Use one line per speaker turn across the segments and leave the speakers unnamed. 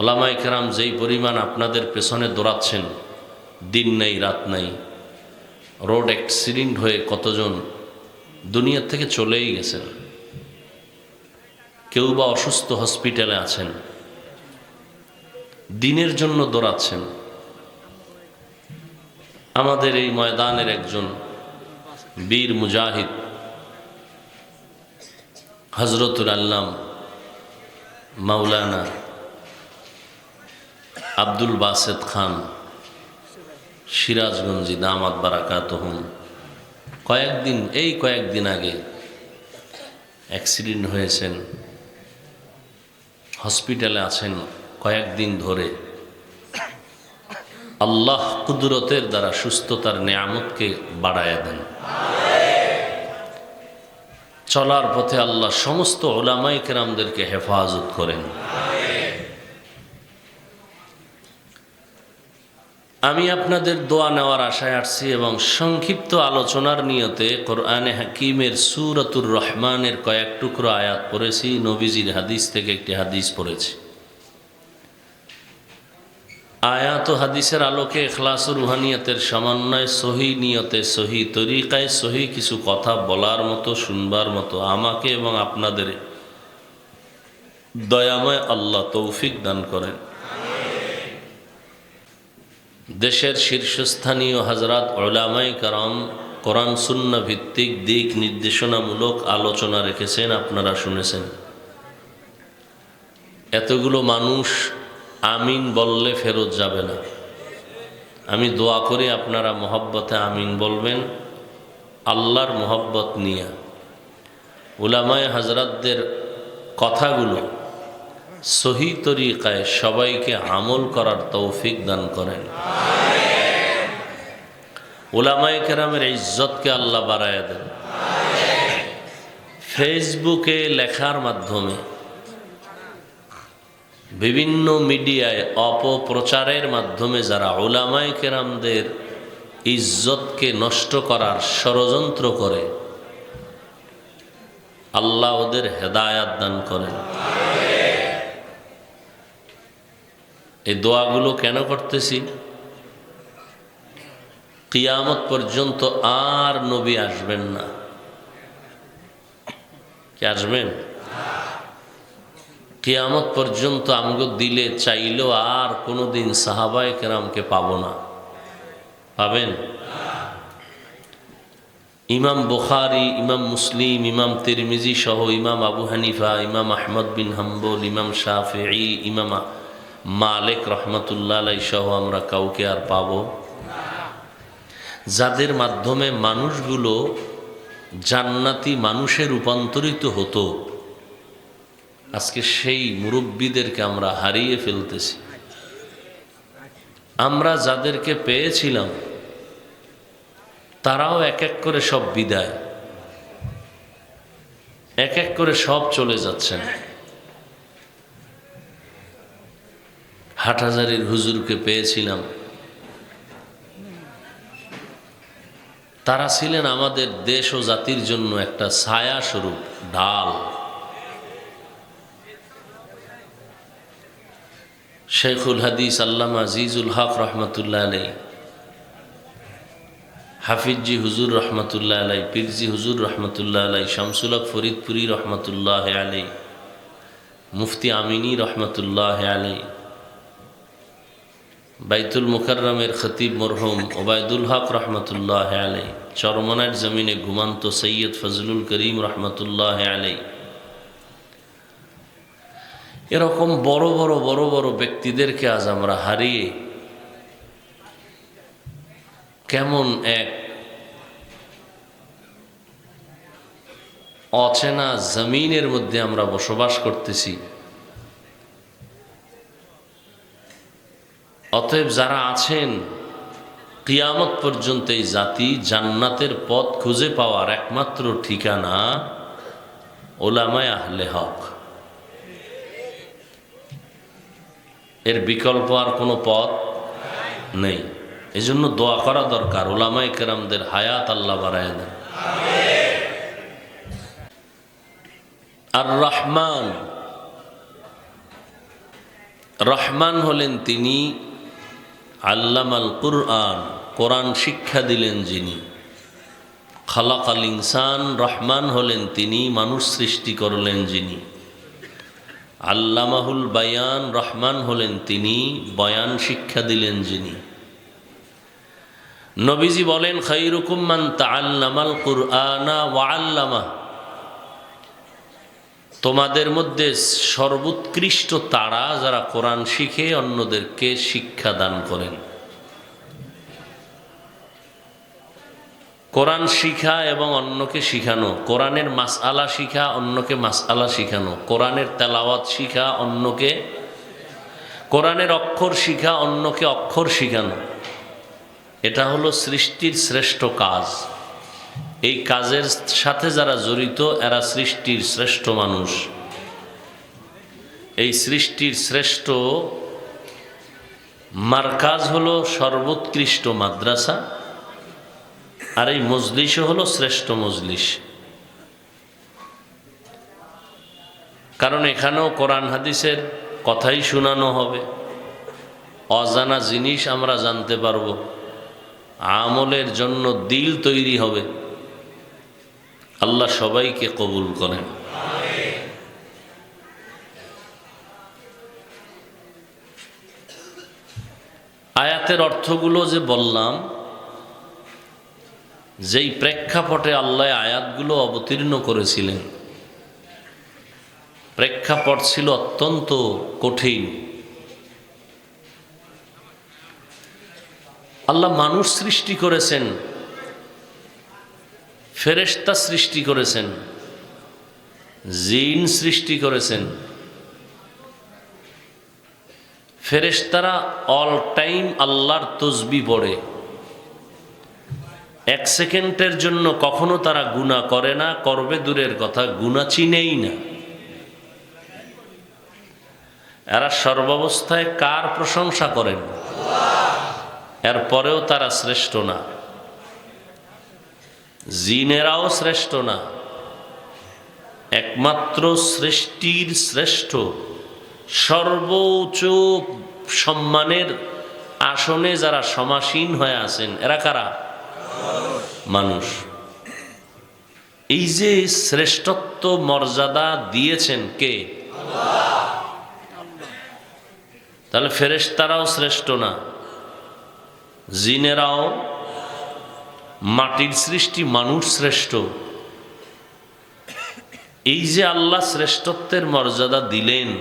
ওলামাই কেরাম যেই পরিমাণ আপনাদের পেছনে দৌড়াচ্ছেন, দিন নেই, রাত নেই, রোড অ্যাক্সিডেন্ট হয়ে কতজন দুনিয়ার থেকে চলেই গেছেন, কেউ বা অসুস্থ হসপিটালে আছেন, দিনের জন্য দৌড়াচ্ছেন। আমাদের এই ময়দানের একজন বীর মুজাহিদ হজরতুল আল্লাম মাওলানা আব্দুল বাসেদ খান, সিরাজগঞ্জি দামাত বারাকাত কয়েকদিন, এই কয়েকদিন আগে অ্যাক্সিডেন্ট হয়েছেন। হসপিটালে আছেন কয়েকদিন ধরে। আল্লাহ কুদরতের দ্বারা সুস্থতার নিয়ামতকে বাড়াইয়া দেন। চলার পথে আল্লাহ সমস্ত ওলামাই কেরামদেরকে হেফাজত করেন। আমি আপনাদের দোয়া নেওয়ার আশায় আসছি এবং সংক্ষিপ্ত আলোচনার নিয়তে কোরআনে হাকিমের সুরতুর রহমানের কয়েক টুকরো আয়াত পড়েছি, নবীজির হাদিস থেকে একটি হাদিস পড়েছি। আয়াত ও হাদিসের আলোকে এখলাস রুহানিয়তের সমন্বয়, সহি নিয়তে, সহি তরিকায়, সহি কিছু কথা বলার মতো, শুনবার মতো আমাকে এবং আপনাদের দয়াময় আল্লাহ তৌফিক দান করেন। দেশের শীর্ষস্থানীয় হজরত ওলামাই কারাম কোরআন শূন্য ভিত্তিক দিক নির্দেশনামূলক আলোচনা রেখেছেন, আপনারা শুনেছেন। এতগুলো মানুষ আমিন বললে ফেরত যাবে না। আমি দোয়া করি আপনারা মোহব্বতে আমিন বলবেন, আল্লাহর মোহব্বত নিয়ে। উলামায় হাজরাতদের কথাগুলো সহি তরিকায় সবাইকে আমল করার তৌফিক দান করেন। ওলামায় কেরামের ইজ্জতকে আল্লাহ বাড়ায় দেন। ফেসবুকে লেখার মাধ্যমে বিভিন্ন মিডিয়ায় অপপ্রচারের মাধ্যমে যারা ওলামায় কেরামদের ইজ্জতকে নষ্ট করার ষড়যন্ত্র করে, আল্লাহ ওদের হেদায়াত দান করেন। এই দোয়াগুলো কেন করতেছি? কিয়ামত পর্যন্ত আর নবী আসবেন না। কি আসবেন? কিয়ামত পর্যন্ত আমগো দিলে চাইলেও আর কোনোদিন সাহাবায় কেরামকে পাব না। পাবেন? ইমাম বুখারি, ইমাম মুসলিম, ইমাম তিরমিজি সহ ইমাম আবু হানিফা, ইমাম আহমদ বিন হাম্বল, ইমাম শাফি ইমাম মালেক রহমতুল্লাহ আলাই সহ আমরা কাউকে আর পাব। যাদের মাধ্যমে মানুষগুলো জান্নাতি মানুষে রূপান্তরিত হতো, আজকে সেই মুরব্বীদেরকে আমরা হারিয়ে ফেলতেছি। আমরা যাদেরকে পেয়েছিলাম, তারাও এক এক করে সব বিদায়, এক এক করে সব চলে যাচ্ছেন। হাটহাজারির হুজুরকে পেয়েছিলাম। তারা ছিলেন আমাদের দেশ ও জাতির জন্য একটা ছায়া স্বরূপ, ডাল। শেখুল হাদিস আল্লামা আজিজুল হক রহমতুল্লাহ আলাই হাফিজি হুজুর রহমতুল্লাহ আলাই পীরজি হুজুর রহমতুল্লাহ আলাই শামসুলক ফরিদপুরি রহমতুল্লাহ আলাই মুফতি আমিনী রহমতুল্লাহ আলাই বাইতুল মুকাররমের খতিব মরহুম ওবায়দুল হক রহমতুল্লাহ আলাই চরমনার জমিনে ঘুমান্ত সৈয়দ ফজলুল করিম রহমতুল্লাহ আলাই এরকম বড় বড় বড় বড় ব্যক্তিদেরকে আজ আমরা হারিয়ে কেমন এক অচেনা জমিনের মধ্যে আমরা বসবাস করতেছি। অতএব যারা আছেন, কিয়ামত পর্যন্ত এই জাতি জান্নাতের পথ খুঁজে পাওয়ার একমাত্র ঠিকানা ওলামায় আহলে হক। এর বিকল্প আর কোনো পথ নেই। এই জন্য দোয়া করা দরকার ওলামাই কেরামদের হায়াত আল্লাহ বাড়ায় দেন। আর রহমান রহমান হলেন তিনি আল্লামাল কুরআন, কোরআন শিক্ষা দিলেন যিনি। খালাক আল ইনসান, রহমান হলেন তিনি, মানুষ সৃষ্টি করলেন যিনি। আল্লামাহুল বায়ান, রহমান হলেন তিনি, বয়ান শিক্ষা দিলেন যিনি। নবীজি বলেন খৈরুকুম্মান তাল্লামাল কুরআনা ওয়াল্লামা তোমাদের মধ্যে সর্বোৎকৃষ্ট তারা যারা কোরআন শিখে অন্যদেরকে শিক্ষা দান করেন। কোরআন শিখা এবং অন্যকে শিখানো, কোরআনের মাসআলা শিখা, অন্যকে মাসআলা শিখানো, কোরআনের তেলাওয়াত শিখা, অন্যকে কোরআনের অক্ষর শিখা, অন্যকে অক্ষর শিখানো। এটা হলো সৃষ্টির শ্রেষ্ঠ কাজ। এই কাজের সাথে যারা জড়িত, এরা সৃষ্টির শ্রেষ্ঠ মানুষ। এই সৃষ্টির শ্রেষ্ঠ মার্কাজ হলো সর্বোৎকৃষ্ট মাদ্রাসা, আর এই মজলিসও হলো শ্রেষ্ঠ মজলিস কারণ এখানেও কোরআন হাদিসের কথাই শোনানো হবে। অজানা জিনিস আমরা জানতে পারব। আমলের জন্য দিল তৈরি হবে। আল্লাহ সবাইকে কবুল করেন। আয়াতের অর্থগুলো যে বললাম, যেই প্রেক্ষাপটে আল্লাহ আয়াতগুলো অবতীর্ণ করেছিলেন, প্রেক্ষাপট ছিল অত্যন্ত কঠিন। আল্লাহ মানুষ সৃষ্টি করেছেন ফেরেস্তা সৃষ্টি করেছেন, জিন সৃষ্টি করেছেন। ফেরেশতারা অল টাইম আল্লাহর তসবি পড়ে। এক সেকেন্ডের জন্য কখনো তারা গুণা করে না, করবে দূরের কথা গুণা চিনেই না। এরা সর্বাবস্থায় কার প্রশংসা করেন? এরপরেও তারা শ্রেষ্ঠ না। জিনেরাও শ্রেষ্ঠ না। একমাত্র সৃষ্টির শ্রেষ্ঠ। সর্বোচ্চ সম্মানের আসনে যারা সমাসীন হয়ে আছেন, এরা কারা? মানুষ। এই যে শ্রেষ্ঠত্ব মর্যাদা দিয়েছেন কে? তাহলে ফেরেশতারাও শ্রেষ্ঠ না, জিনেরাও মাটির সৃষ্টি মানুষ শ্রেষ্ঠ। এই যে আল্লাহ শ্রেষ্ঠত্বের মর্যাদা দিলেন,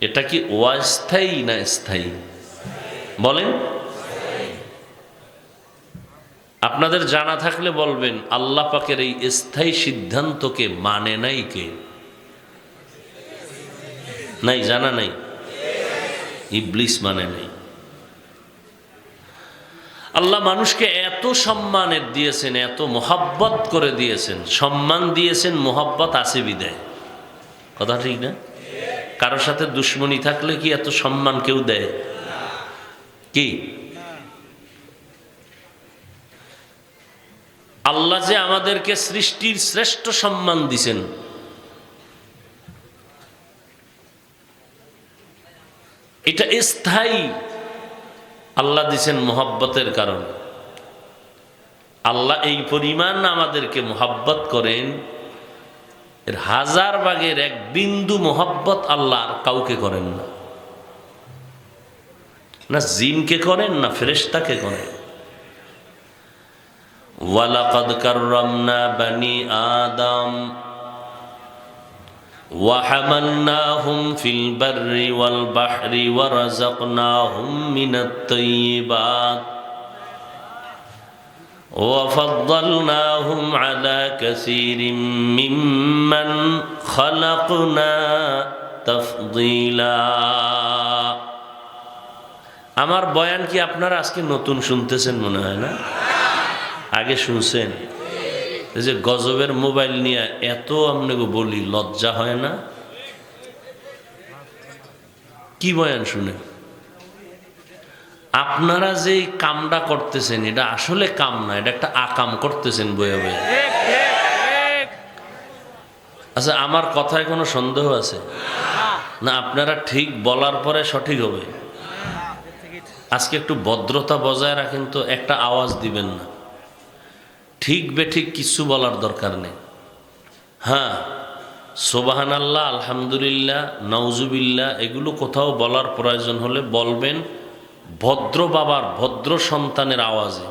এটা কি অস্থায়ী না স্থায়ী? বলেন। আপনাদের জানা থাকলে বলবেন, আল্লাহ পাকের এই স্থায়ী সিদ্ধান্তকে মানে নাই কে? নাই, জানা নাই? ইবলিস মানে নাই। আল্লাহ মানুষকে এত সম্মানের দিয়েছেন, এত মোহাব্বত করে দিয়েছেন। সম্মান দিয়েছেন, মোহাব্বত আছে বিদায়। কথা ঠিক না? কারোর সাথে দুশ্মনী থাকলে কি এত সম্মান কেউ দেয়? কি? আল্লাহ যে আমাদেরকে সৃষ্টির শ্রেষ্ঠ সম্মান দিছেন। এটা স্থায়ী। আল্লাহ দিছেন মোহাব্বতের কারণে। আল্লাহ এই পরিমাণ আমাদেরকে মোহাব্বত করেন, এর হাজার ভাগের এক বিন্দু মোহাব্বত আল্লাহ কাউকে করেন না। না জিনকে করেন, না ফেরেশতাকে করেন। ওয়ালাকাদ কাররামনা বানি আদম। وحملناهم في البر والبحر ورزقناهم من الطيبات وفضلناهم على كثير ممن خلقنا تفضيلا আমার বয়ান কি আপনারা আজকে নতুন শুনতেছেন মনে হয় না আগে শুনছেন এই যে গজবের মোবাইল নিয়ে এত আপনাকে বলি, লজ্জা হয় না? কি বয়ান শুনে? আপনারা যে কামটা করতেছেন, এটা আসলে কাম না, এটা একটা আকাম করতেছেন বয়ে বয়ে। আচ্ছা আমার কথায় কোনো সন্দেহ আছে? না, আপনারা ঠিক বলার পরে সঠিক হবে। আজকে একটু ভদ্রতা বজায় রাখেন তো, একটা আওয়াজ দিবেন না। ঠিক বেঠিক কিছু বলার দরকার নেই। হ্যাঁ সোবাহান আল্লাহ আলহামদুলিল্লাহ নওজুবিল্লাহ এগুলো কোথাও বলার প্রয়োজন হলে বলবেন। ভদ্র বাবার, ভদ্র সন্তানের আওয়াজে।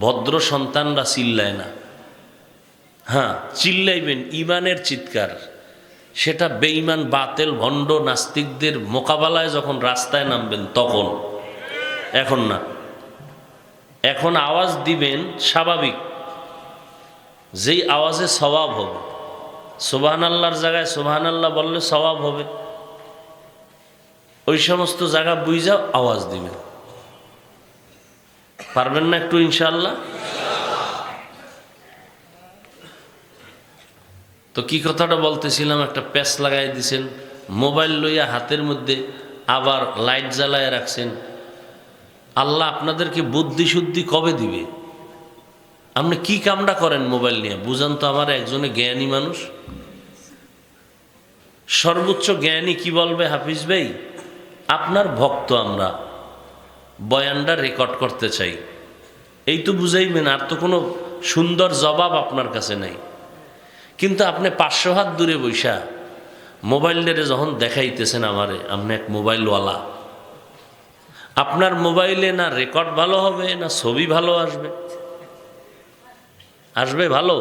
ভদ্র সন্তানরা চিল্লায় না। হ্যাঁ চিল্লাইবেন, ইমানের চিৎকার। সেটা বেঈমান, বাতেল, ভণ্ড, নাস্তিকদের মোকাবেলায় যখন রাস্তায় নামবেন, তখন। এখন না। এখন আওয়াজ দিবেন, স্বাভাবিক। যেই আওয়াজে স্বভাব হবে। সোবাহান আল্লাহর জায়গায় সোবাহান আল্লাহ বললে স্বভাব হবে। ওই সমস্ত জায়গা বুঝা আওয়াজ দিবেন পারবেন না একটু ইনশাল্লাহ তো কি কথাটা বলতেছিলাম, একটা প্যাচ লাগাই দিছেন, মোবাইল লইয়া হাতের মধ্যে আবার লাইট জ্বালায় রাখছেন। আল্লাহ আপনাদেরকে বুদ্ধি শুদ্ধি কবে দিবে? আপনি কি কামটা করেন মোবাইল নিয়ে? বুঝান তো আমার, একজনে জ্ঞানী মানুষ। সর্বোচ্চ জ্ঞানী কি বলবে হাফিজ ভাই? আপনার ভক্ত আমরা, বয়ানটা রেকর্ড করতে চাই। এই তো বুঝাইবেন, আর তো কোনো সুন্দর জবাব আপনার কাছে নাই। কিন্তু আপনি পাঁচশো হাত দূরে বৈশা, মোবাইল মোবাইলের যখন দেখাইতেছেন আমারে, আপনি এক মোবাইলওয়ালা। আপনার মোবাইলে না রেকর্ড ভালো হবে, না ছবি ভালো আসবে? আসবে ভালো?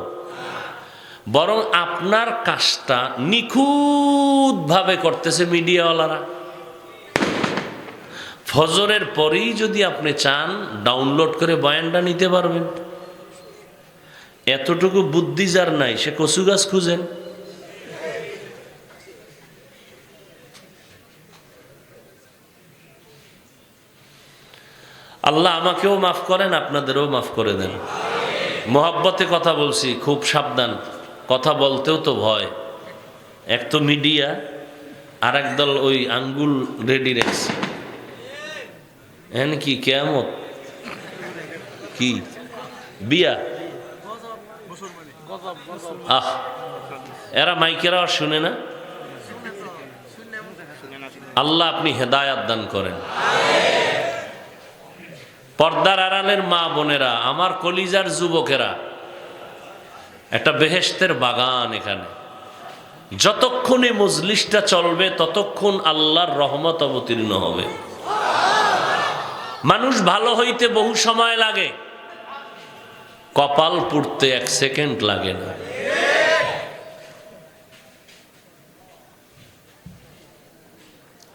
বরং আপনার কাজটা নিখুঁতভাবে করতেছে মিডিয়াওয়ালারা। ফজরের পরেই যদি আপনি চান, ডাউনলোড করে বয়ানটা নিতে পারবেন। এতটুকু বুদ্ধি যার নাই, সে কচু গাছ খুঁজেন। আল্লাহ আমাকেও মাফ করেন, আপনাদেরও মাফ করে দেন। মোহাব্বতে কথা বলছি, খুব সাবধান। কথা বলতেও তো ভয়। এক তো মিডিয়া আর একদল ওই আঙ্গুল রেডি রেখেছে। এন কি, কেয়ামত? কি? বিয়া? আহ, এরা মাইকেরা শুনে না? আল্লাহ আপনি হেদায়াত দান করেন। পর্দার আড়ালের মা বোনেরা, আমার কলিজার যুবকেরা, একটা বেহেস্তের বাগান এখানে। যতক্ষণ এই মজলিসটা চলবে, ততক্ষণ আল্লাহর রহমত অবতীর্ণ হবে। মানুষ ভালো হইতে বহু সময় লাগে। কপাল পুড়তে এক সেকেন্ড লাগে না।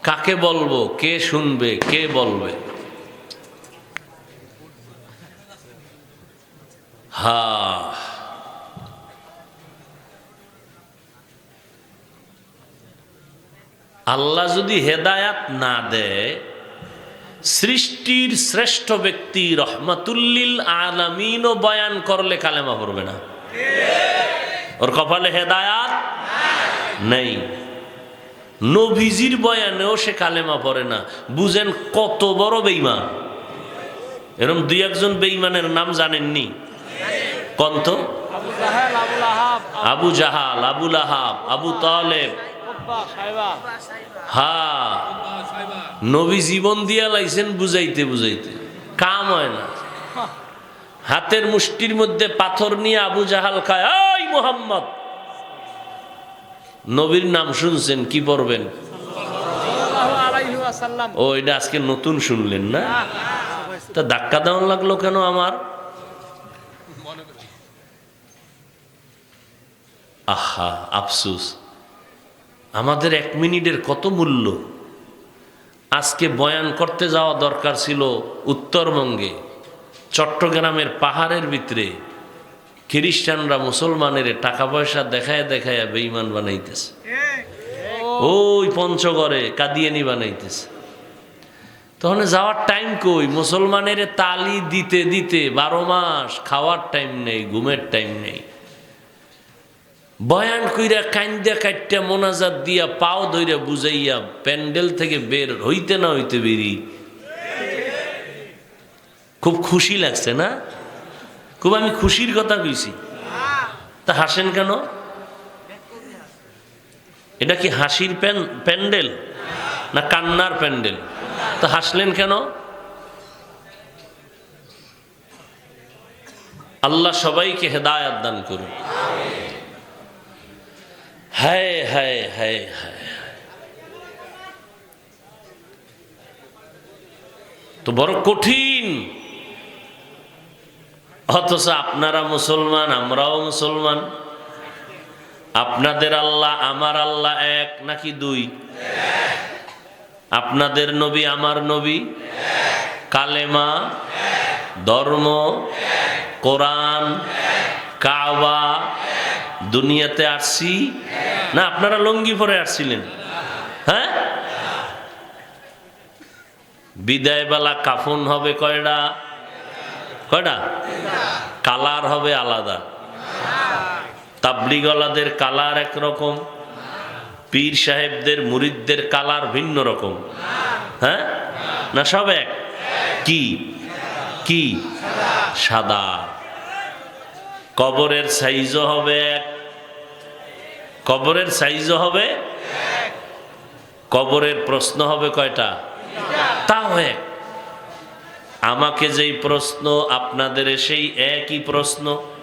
কাকে বলব? কে শুনবে? কে বলবে? হা আল্লাহ যদি হেদায়াত না দেয়, সৃষ্টির শ্রেষ্ঠ ব্যক্তি রহমাতুল্লিল আলামিনও বয়ান করলে কালেমা পড়বে না। ওর কপালে হেদায়াত নেই। নভিজির বয়ানেও সে কালেমা পড়ে না। বুঝেন কত বড় বেইমান এরকম দুই একজন বেইমানের নাম জানেননি। কন্ত?
আবু জাহেল,
আবু আহাব আবু তালেব। হা, নবী জীবন দিয়া লাইছেন বুঝাইতে বুঝাইতে। কাম হয় না। হাতের মুষ্টির মধ্যে পাথর নিয়ে আবু জাহাল খায় ওই মোহাম্মদ! নবীর নাম শুনছেন, কি পড়বেন? ও, এটা আজকে নতুন শুনলেন না? তা ধাক্কা দেওয়ান লাগল কেন আমার? আহা আফসুস। আমাদের এক মিনিটের কত মূল্য? আজকে বয়ান করতে যাওয়া দরকার ছিল উত্তরবঙ্গে চট্টগ্রামের পাহাড়ের ভিতরে। খ্রিস্টানরা মুসলমানের টাকা পয়সা দেখায় দেখায় বেইমান বানাইতেছে। ওই পঞ্চগড়ে কাদিয়ানি বানাইতেছে। তখন যাওয়ার টাইম কই? মুসলমানের তালি দিতে দিতে বারো মাস খাওয়ার টাইম নেই ঘুমের টাইম নেই। বয়ান কইরা কান্দা কাটটা মোনাজাত দিয়া পাও ধইরা বুঝাইয়া প্যান্ডেল থেকে বের হইতে না হইতে বেরি। খুব খুশি লাগছে না? খুব আমি খুশির কথা কইছি। তা হাসেন কেন? এটা কি হাসির প্যান প্যান্ডেল না কান্নার প্যান্ডেল? তা হাসলেন কেন? আল্লাহ সবাইকে হেদায়াত দান করুন। হায় হায় হায় হায় তো বড় কঠিন। অথচ আপনারা মুসলমান, আমরাও মুসলমান। আপনাদের আল্লাহ, আমার আল্লাহ এক, নাকি দুই? আপনাদের নবী, আমার নবী? কালেমা? ধর্ম? কোরআন? কাবা? দুনিয়াতে আসছি না, আপনারা লঙ্গি পরে আসছিলেন হ্যাঁ? বিদায়বেলা কাফন হবে কয়টা? কয়টা? কালার হবে আলাদা। তাবলিগলাদের কালার একরকম, পীর সাহেবদের, মুরিদদের কালার ভিন্ন রকম। হ্যাঁ? না, সব এক? কি? কি? সাদা। কবরের সাইজও হবে কবরের সাইজও হবে কবরের প্রশ্ন হবে কয়টা? তাও এক। আমাকে যেই প্রশ্ন, আপনাদের সেই একই প্রশ্ন।